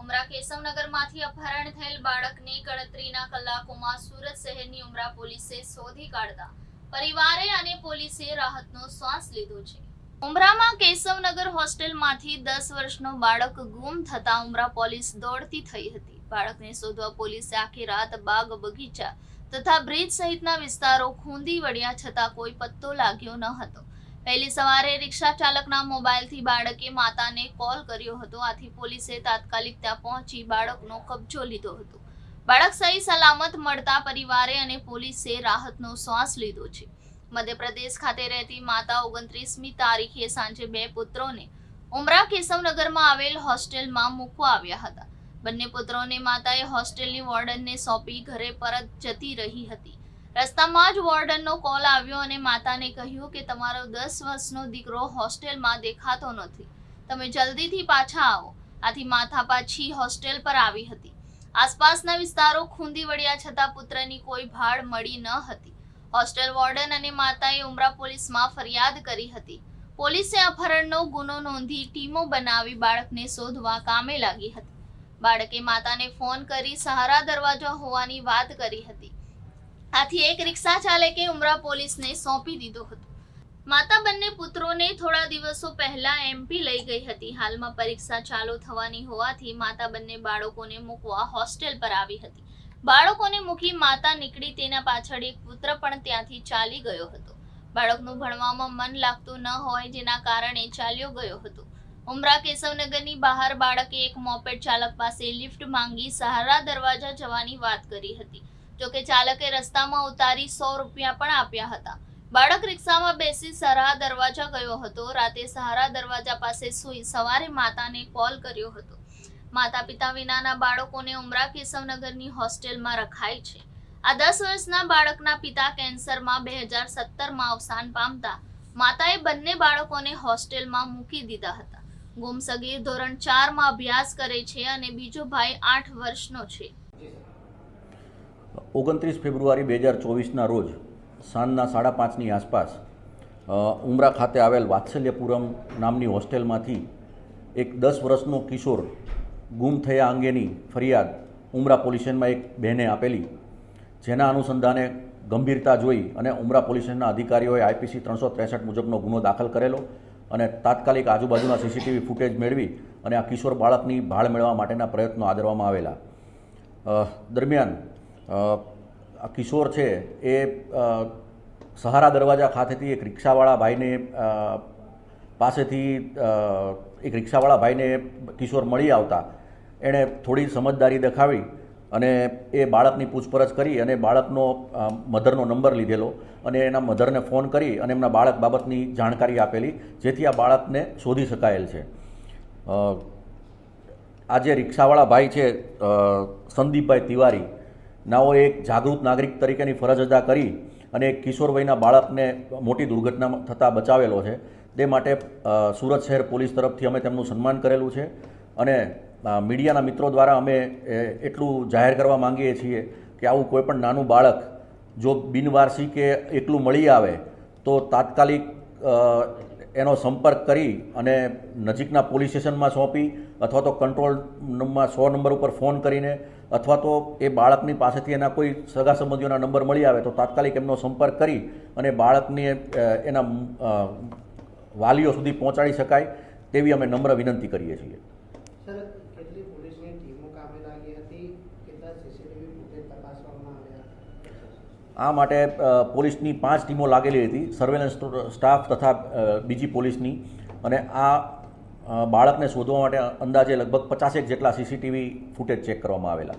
ઉમરા કેશવનગરમાંથી અપહરણ થયેલ બાળકને ગણતરીના કલાકોમાં સુરત શહેરની ઉમરા પોલીસે શોધી કાઢતા પરિવારે અને પોલીસે રાહતનો શ્વાસ લીધો છે. ઉમરામાં કેશવનગર હોસ્ટેલમાંથી દસ વર્ષનો બાળક ગુમ થતા ઉમરા પોલીસ દોડતી થઈ હતી. બાળકને શોધવા પોલીસે આખી રાત બાગ બગીચા તથા બ્રિજ સહિતના વિસ્તારો ખૂંદી વળ્યા છતાં કોઈ પત્તો લાગ્યો ન હતો. પહેલી સવારે રિક્ષા ચાલકના મોબાઈલથી બાળકે માતાને કોલ કર્યો હતો. આથી પોલીસે તાત્કાલિક ત્યાં પહોંચી બાળકનો કબજો લીધો હતો. બાળક સહી સલામત મળતા પરિવારે અને પોલીસે રાહતનો શ્વાસ લીધો છે. મધ્યપ્રદેશ ખાતે રહેતી માતા ઓગણત્રીસમી તારીખે સાંજે બે પુત્રોને ઉમરા કેશવનગરમાં આવેલ હોસ્ટેલમાં મૂકવા આવ્યા હતા. બંને પુત્રોને માતાએ હોસ્ટેલની વોર્ડનને સોંપી ઘરે પરત જતી રહી હતી. રસ્તામાં જ વોર્ડનનો કોલ આવ્યો અને માતાને કહ્યું કે તમારો દસ વર્ષનો દીકરો હોસ્ટેલમાં દેખાતો નથી. તમે જલ્દીથી પાછા આવો. આથી માથા પાછી હોસ્ટેલ પર આવી હતી. આસપાસના વિસ્તારો ખૂંદી વળ્યા છતાં પુત્રની કોઈ ભાળ મળી ન હતી. હોસ્ટેલ વોર્ડન અને માતાએ ઉમરા પોલીસમાં ફરિયાદ કરી હતી. પોલીસે અપહરણનો ગુનો નોંધી ટીમો બનાવી બાળકને શોધવા કામે લાગી હતી. બાળકે માતાને ફોન કરી સહારા દરવાજા હોવાની વાત કરી હતી. આથી એક રિક્ષા ચાલકે ઉમરા પોલીસને સોંપી દીધો હતો. માતા બંને પુત્રોને થોડા દિવસો પહેલા એમપી લઈ ગઈ હતી. હાલમાં પરીક્ષા ચાલુ થવાની હોવાથી માતા બંને બાળકોને મૂકવા હોસ્ટેલ પર આવી હતી. બાળકોને મૂકી માતા નીકળી તેના પાછળ એક પુત્ર પણ ત્યાંથી ચાલી ગયો હતો. બાળકનું ભણવામાં મન લાગતું ન હોય જેના કારણે ચાલ્યો ગયો હતો. ઉમરા કેશવનગરની બહાર બાળકે એક મોપેડ ચાલક પાસે લિફ્ટ માંગી સહારા દરવાજા જવાની વાત કરી હતી. જોકે ચાલકે રસ્તામાં ઉતારી સો રૂપિયા પણ આપ્યા હતા. બાળક રિક્ષામાં બેસી સહારા દરવાજા ગયો હતો. રાતે સહારા દરવાજા પાસે સૂઈ સવારે માતાને કોલ કર્યો હતો. માતા પિતા વિનાના બાળકોને ઉમરા કેશવનગરની હોસ્ટેલમાં રખાય છે. આ દસ વર્ષના બાળકના પિતા કેન્સરમાં બે હજાર સત્તરમાં અવસાન પામતા માતાએ બંને બાળકોને હોસ્ટેલમાં મૂકી દીધા હતા. ગુમસગીર ધોરણ ચારમાં અભ્યાસ કરે છે અને બીજો ભાઈ આઠ વર્ષનો છે. ઓગણત્રીસ ફેબ્રુઆરી બે હજાર ચોવીસના રોજ સાંજના સાડા પાંચની આસપાસ ઉમરા ખાતે આવેલ વાત્સલ્યપુરમ નામની હોસ્ટેલમાંથી એક દસ વર્ષનો કિશોર ગુમ થયા અંગેની ફરિયાદ ઉમરા પોલીસમાં એક બહેને આપેલી, જેના અનુસંધાને ગંભીરતા જોઈ અને ઉમરા પોલીસના અધિકારીઓએ આઈપીસી ત્રણસો ત્રેસઠ મુજબનો ગુનો દાખલ કરેલો અને તાત્કાલિક આજુબાજુના સીસીટીવી ફૂટેજ મેળવી અને આ કિશોર બાળકની ભાળ મેળવવા માટેના પ્રયત્નો આદરવામાં આવેલા. દરમિયાન કિશોર છે એ સહારા દરવાજા ખાતેથી એક રિક્ષાવાળા ભાઈને પાસેથી એક રિક્ષાવાળા ભાઈને કિશોર મળી આવતા. એણે થોડી સમજદારી દેખાવી અને એ બાળકની પૂછપરછ કરી અને બાળકનો મધરનો નંબર લીધેલો અને એના મધરને ફોન કરી અને એમના બાળક બાબતની જાણકારી આપેલી, જેથી આ બાળકને શોધી શકાયેલ છે. આ જે રિક્ષાવાળા ભાઈ છે સંદીપભાઈ તિવારી નાઓ એક જાગૃત નાગરિક તરીકેની ફરજ અદા કરી અને એક કિશોર વયના બાળકને મોટી દુર્ઘટના થતાં બચાવેલો છે. તે માટે સુરત શહેર પોલીસ તરફથી અમે તેમનું સન્માન કરેલું છે અને મીડિયાના મિત્રો દ્વારા અમે એટલું જાહેર કરવા માંગીએ છીએ કે આવું કોઈપણ નાનું બાળક જો બિનવારસી કે એકલું મળી આવે તો તાત્કાલિક એનો સંપર્ક કરી અને નજીકના પોલીસ સ્ટેશનમાં સોંપી અથવા તો કંટ્રોલમાં સો નંબર ઉપર ફોન કરીને અથવા તો એ બાળકની પાસેથી એના કોઈ સગા સંબંધીઓના નંબર મળી આવે તો તાત્કાલિક એમનો સંપર્ક કરી અને બાળકને એના વાલીઓ સુધી પહોંચાડી શકાય તેવી અમે નમ્ર વિનંતી કરીએ છીએ સર કેટલી પોલીસની ટીમો કામે લાગી હતી કેટલા સીસીટીવી ફૂટેજ તપાસવામાં આવ્યા આ માટે પોલીસની પાંચ ટીમો લાગેલી હતી. સર્વેલન્સ સ્ટાફ તથા બીજી પોલીસની. અને આ બાળકને શોધવા માટે અંદાજે લગભગ પચાસેક જેટલા સીસીટીવી ફૂટેજ ચેક કરવામાં આવેલા.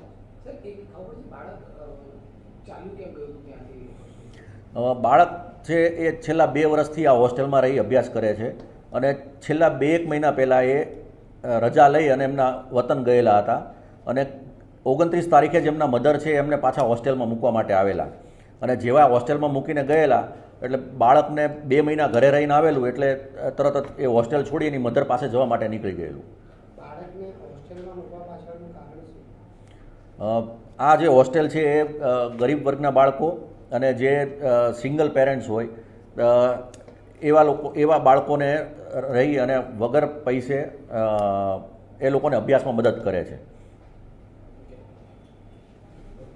બાળક છે એ છેલ્લા બે વર્ષથી આ હોસ્ટેલમાં રહી અભ્યાસ કરે છે. અને છેલ્લા બે એક મહિના પહેલાં એ રજા લઈ અને એમના વતન ગયેલા હતા. અને ઓગણત્રીસ તારીખે જ એમના મધર છે એમને પાછા હોસ્ટેલમાં મૂકવા માટે આવેલા. અને જેવા હોસ્ટેલમાં મૂકીને ગયેલા એટલે બાળકને બે મહિના ઘરે રહીને આવેલું એટલે તરત જ એ હોસ્ટેલ છોડી એની મધર પાસે જવા માટે નીકળી ગયેલું. આ જે હોસ્ટેલ છે એ ગરીબ વર્ગના બાળકો અને જે સિંગલ પેરેન્ટ્સ હોય એવા લોકો એવા બાળકોને રહી અને વગર પૈસે એ લોકોને અભ્યાસમાં મદદ કરે છે.